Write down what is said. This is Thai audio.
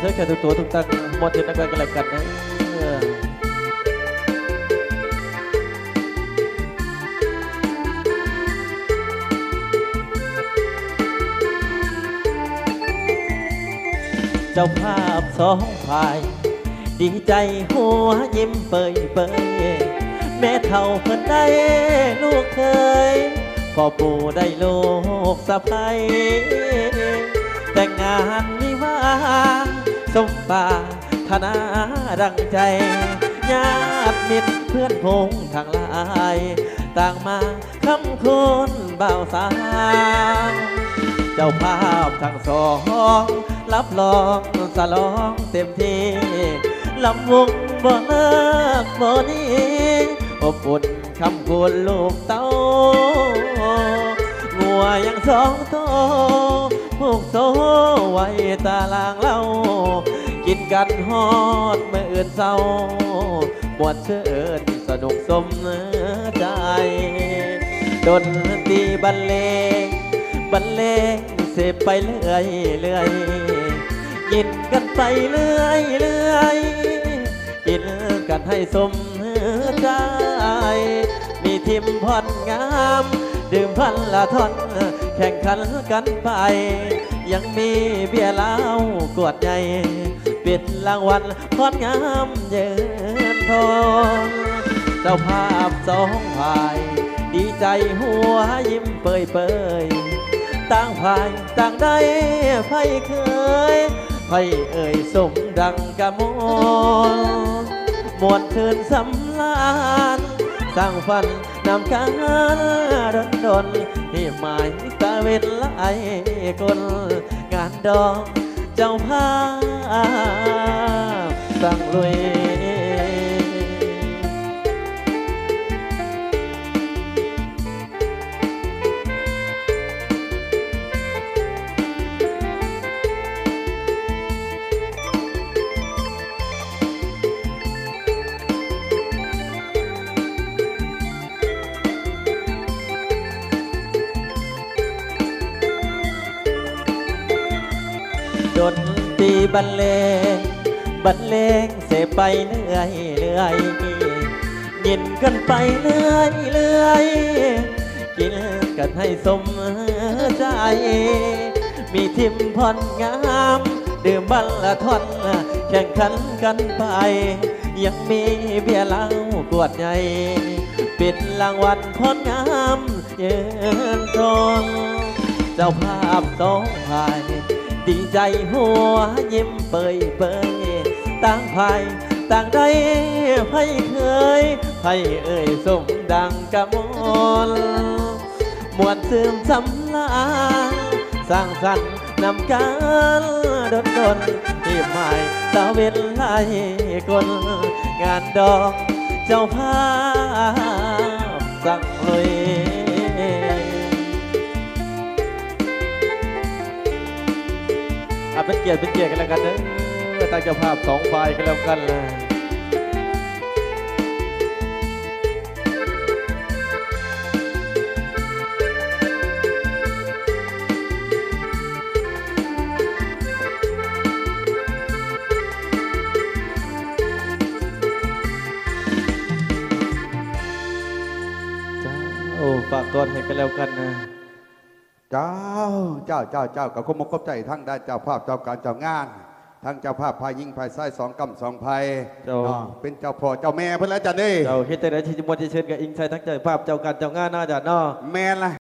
เจอแต่ทุกตัวทุกตั้งหมดอยู่ในกันกันแล้วกันนะเออเจ้าภาพสองฝ่าย ดีใจหัวยิ้มเปยเปยแม่เท่าเพิ่นได้ลูกเคยพ่อปู่ได้ลูกสะใภ้แต่งงานวิวาห์ สมปารถนาดังใจญาติมิตรเพื่อนพงทางลาย ต่างมาคำคุณบ่าวสาวเจ้าภาพทั้งสองรับรองสลองเต็มที่ลำวงบ่เลิกบ่นี้อบอุ่นคำพูดลูกเต้างัวยังสองโตวผูกโซไว้ตาลางเล่า ฮอดเมื่ออื่นเศร้ามวนเชิญสนุกสมใจดนตรีบรรเลงบรรเลงเสพไปเรื่อยเรื่อยกินกันไปเรื่อยเรื่อยกินกันให้สมใจมีทิมพอนงามดื่มพันละทอนแข่งขันกันไป ยังมีเบียร์เหล้ากวดใหญ่ ปิดรางวัลพอนงามเยินทนเจ้าภาพสองฝ่าย ดีใจหัวยิ้มเปยเปยต่างฝ่ายต่างได้ไพ่เคยไพ่เอ่ยสมดังกะมลมวนเชิญสำลานสร้างฝันนำการดนดนที่หมายตะเวนไล่กลงานดอง เจ้าภาพสั่งลุย ดนตรีบรรเลงบรรเลงเสพไปเรื่อยเรื่อยยินกันไปเรื่อยเรื่อยกินกันให้สมใจ มีทิมพอนงามดื่มบัลละทอนแข่งขันกันไป ยังมีเบียร์เหล้ากวดใหญ่ ปิดรางวัลพอนงามเยินทนเจ้าภาพสองฝ่าย ดีใจหัวยิ้มเปยเปยต่างภายต่างได้ไพ่เคยไพ่เอ่ยสมดังกระมลมวนซึมสำลาสร้างสรรค์นำการดนดนที่หมายตะเวนไล่กลงานดอกเจ้าภาพสั่งเลย อะเป็นเกียรติเป็นเกียรติกันแล้วกันเนอะตั้งเจ้าภาพสองฝ่ายกันแล้วกันเลยเจ้าฝากตอนให้กันแล้วกันนะ เจ้าเจ้าเจ้าเจ้ากับขมกขบใจทั้งได้านเจ้าภาพเจ้าการเจ้างานทั้งเจ้าภาพพายยิงพายไส้สองกำสองภัยเจ้าอ่าเป็นเจ้าพ่อเจ้าแม่เพื่อนแล้วจ้ะนี่เจ้าเฮ็ดแต่ไหนที่จะมวลที่เชิญกับอิงใส่ทั้งเจ้าภาพเจ้าการเจ้างานน่าจะเนาะแม่นละ